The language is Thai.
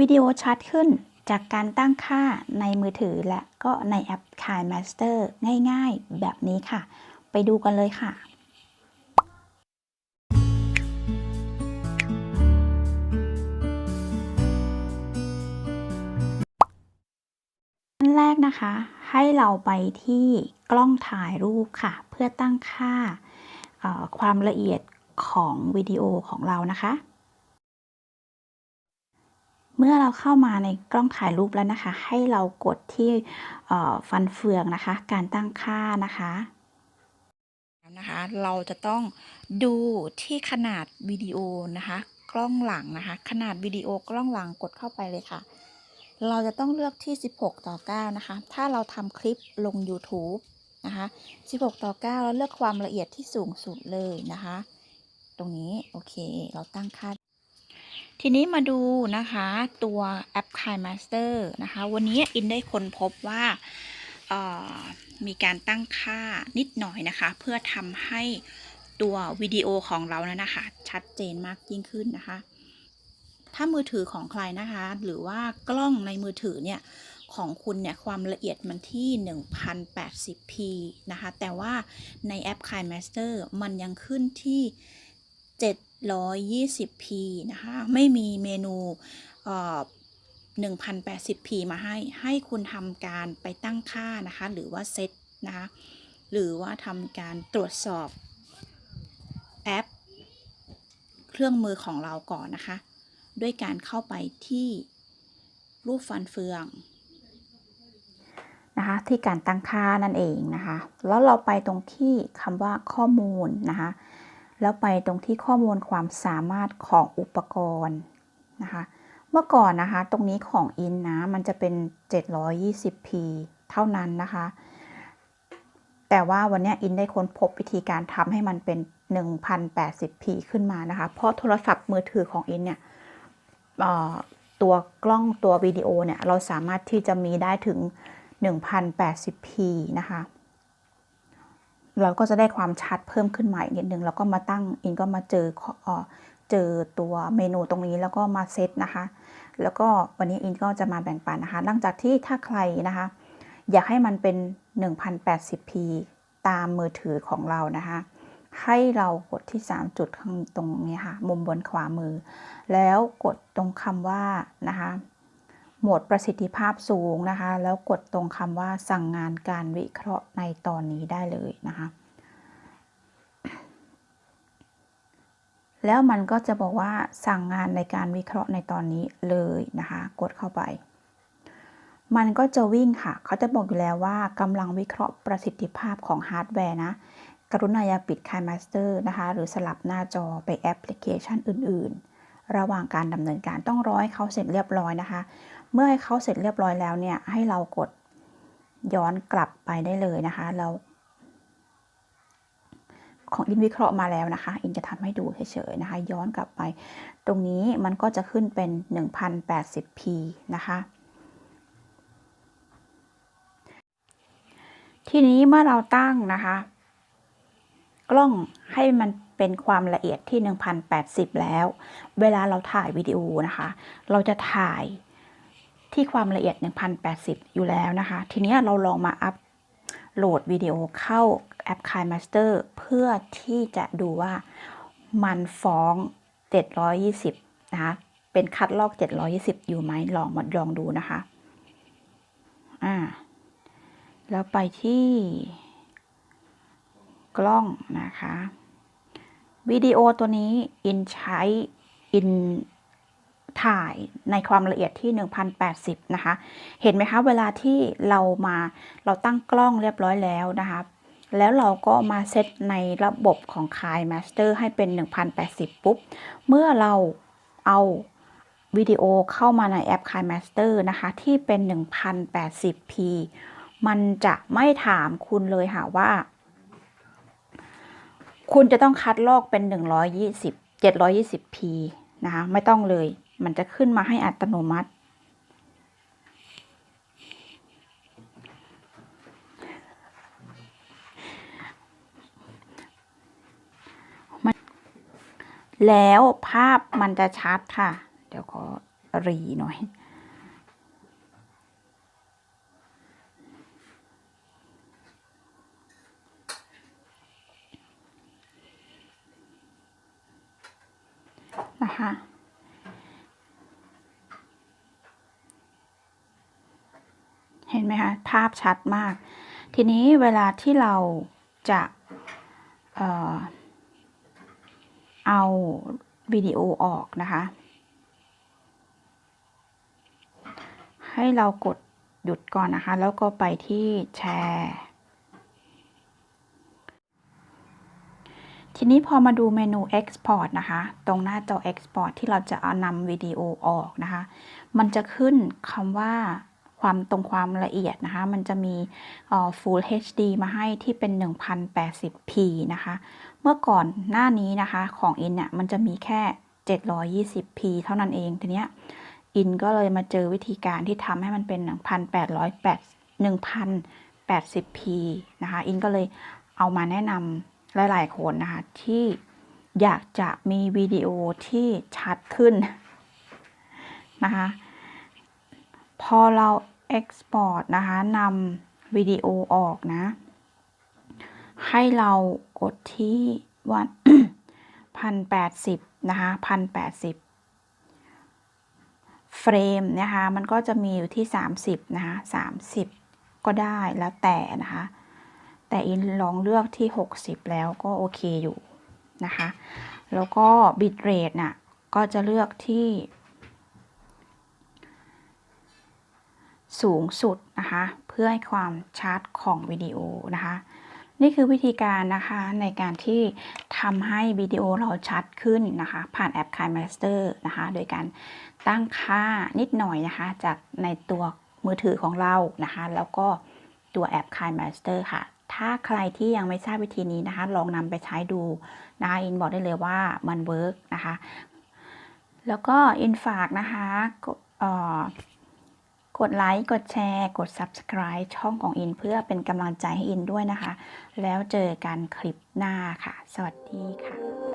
วิดีโอชัดขึ้นจากการตั้งค่าในมือถือและก็ในแอป k i n m a s t e r ง่ายๆ แบบนี้ค่ะ ไปดูกันเลยค่ะขั้นแรกนะคะ ให้เราไปที่กล้องถ่ายรูปค่ะ เพื่อตั้งค่าความละเอียดของวิดีโอของเรานะคะ เมื่อเราเข้ามาในกล้องถ่ายรูปแล้วนะคะ ให้เรากดที่ฟันเฟืองนะคะ การตั้งค่านะคะนะคะ เราจะต้องดูที่ขนาดวิดีโอนะคะ กล้องหลังนะคะ ขนาดวิดีโอกล้องหลังกดเข้าไปเลยค่ะ เราจะต้องเลือกที่ 16 ต่อ 9 นะคะ ถ้าเราทำคลิปลง YouTube นะคะ 16 ต่อ9แล้วเลือกความละเอียดที่สูงสุดเลยนะคะ ตรงนี้ โอเค เราตั้งค่า ทีนี้มาดูนะคะตัวแอป KineMaster นะคะ วันนี้อินได้ค้นพบว่ามีการตั้งค่านิดหน่อยนะคะ เพื่อทำให้ตัววิดีโอของเรานะนะคะ ชัดเจนมากยิ่งขึ้นนะคะ ถ้ามือถือของใครนะคะ หรือว่ากล้องในมือถือเนี่ยของคุณเนี่ยความละเอียดมันที่ 1080p นะคะ แต่ว่าในแอป KineMaster มันยังขึ้นที่ 720p นะคะ ไม่มีเมนูเอ่อ 1080p มาให้ ให้คุณทำการไปตั้งค่านะคะ หรือว่าเซตนะคะ หรือว่าทำการตรวจสอบแอป เครื่องมือของเราก่อนนะคะ ด้วยการเข้าไปที่รูปฟันเฟืองนะคะที่การตั้งค่านั่นเองนะคะ แล้วเราไปตรงที่คำว่าข้อมูลนะคะ แล้วไปตรงที่ข้อมูลความสามารถของอุปกรณ์นะคะ เมื่อก่อนนะคะตรงนี้ของอินนะมันจะเป็น 720p เท่านั้นนะคะ แต่ว่าวันนี้อินได้ค้นพบวิธีการทำให้มันเป็น 1080p ขึ้นมานะคะ เพราะโทรศัพท์มือถือของอินเนี่ยตัวกล้องตัววิดีโอเนี่ย เราสามารถที่จะมีได้ถึง 1080p นะคะ เราก็จะได้ความชัดเพิ่มขึ้นมาอีกนิดนึงแล้วก็มาตั้งอินก็มาเจอเออเจอตัวเมนูตรงนี้แล้วก็มาเซตนะคะ แล้วก็วันนี้อินก็จะมาแบ่งปันนะคะ หลังจากที่ถ้าใครนะคะ อยากให้มันเป็น 1080p ตามมือถือของเรานะคะ ให้เรากดที่ 3 จุดข้างตรงนี้ค่ะ มุมบนขวามือ แล้วกดตรงคำว่านะคะ โหมดประสิทธิภาพสูงนะคะ แล้วกดตรงคำว่าสั่งงานการวิเคราะห์ในตอนนี้ได้เลยนะคะ แล้วมันก็จะบอกว่าสั่งงานในการวิเคราะห์ในตอนนี้เลยนะคะ กดเข้าไป มันก็จะวิ่งค่ะ เขาจะบอกอยู่แล้วว่ากำลังวิเคราะห์ประสิทธิภาพของฮาร์ดแวร์นะกรุณาอย่าปิด KineMaster นะคะ หรือสลับหน้าจอไปแอปพลิเคชันอื่น ๆ ระหว่างการดำเนินการต้องรอให้เขาเสร็จเรียบร้อยนะคะ เมื่อให้เขาเสร็จเรียบร้อยแล้วเนี่ย ให้เรากดย้อนกลับไปได้เลยนะคะ เรา ของอินวิเคราะห์มาแล้วนะคะ อินจะทำให้ดูเฉยๆนะคะ ย้อนกลับไป ตรงนี้มันก็จะขึ้นเป็น 1080p นะคะทีนี้เมื่อเราตั้งนะคะ กล้องให้มันเป็นความละเอียดที่ 1080 แล้ว เวลาเราถ่ายวิดีโอนะคะ เราจะถ่าย ที่ความละเอียด 1080 อยู่แล้วนะคะ ทีนี้เราลองมาอัพโหลดวิดีโอเข้าแอป KineMaster เพื่อที่จะดูว่ามันฟ้อง 720 นะคะ เป็นคัดลอก 720 อยู่ไหมลองมาลองดูนะคะ อ่า แล้วไปที่กล้องนะคะ วิดีโอตัวนี้อินใช้อิน ถ่ายในความละเอียดที่ 1080 นะคะ เห็นไหมคะ เวลาที่เรามาเราตั้งกล้องเรียบร้อยแล้วนะคะ แล้วเราก็มาเซตในระบบของ KineMaster ให้เป็น 1080 ปุ๊บ เมื่อเราเอาวิดีโอเข้ามาในแอป KineMaster นะคะ ที่เป็น 1080p มันจะไม่ถามคุณเลยค่ะว่า คุณจะต้องคัดลอกเป็น 120 720p นะคะไม่ต้องเลย มันจะขึ้นมาให้อัตโนมัติ แล้วภาพมันจะชัดค่ะ เดี๋ยวขอรีหน่อยนะคะ ห็นไหมคะภาพชัดมาก ทีนี้เวลาที่เราจะเออเอาวิดีโอออกนะคะ ให้เรากดหยุดก่อนนะคะ แล้วก็ไปที่แชร์ทีนี้พอมาดูเมนู Export นะคะ ตรงหน้าจอ Export ที่เราจะเอานำวิดีโอออกนะคะ มันจะขึ้นคำว่า ความตรงความละเอียดนะคะ มันจะมี Full HD มาให้ที่เป็น 1080p นะคะ เมื่อก่อนหน้านี้นะคะของอินเนี่ยมันจะมีแค่ 720p เท่านั้นเองทีเนี้ยอินก็เลยมาเจอวิธีการที่ทำให้มันเป็น 1880 1080p นะคะ อินก็เลยเอามาแนะนำหลาย ๆ คนนะคะ ที่อยากจะมีวิดีโอที่ชัดขึ้นนะคะ พอเรา Export นะคะนำวิดีโอออกนะ ให้เรากดที่วันพันแปดสิบนะคะพันแปดสิบเฟรมนะคะมันก็จะมีอยู่ที่ 30 นะคะ 30 ก็ได้แล้วแต่นะคะ แต่อินลองเลือกที่ 60 แล้วก็โอเคอยู่นะคะ แล้วก็บิตเรทน่ะก็จะเลือกที่ สูงสุดนะคะ เพื่อให้ความชัดของวิดีโอนะคะ นี่คือวิธีการนะคะในการที่ทำให้วิดีโอเราชัดขึ้นนะคะ ผ่านแอป KineMaster นะคะ โดยการตั้งค่านิดหน่อยนะคะ จากในตัวมือถือของเรานะคะ แล้วก็ตัวแอป KineMaster ค่ะ ถ้าใครที่ยังไม่ทราบวิธีนี้นะคะ ลองนำไปใช้ดูนะคะอินบอกได้เลยว่ามันเวิร์กนะคะ แล้วก็อินฝากนะคะก็เอ่อ กดไลค์ กดแชร์ กด Subscribe ช่องของอินเพื่อเป็นกำลังใจให้อินด้วยนะคะ แล้วเจอกันคลิปหน้าค่ะ สวัสดีค่ะ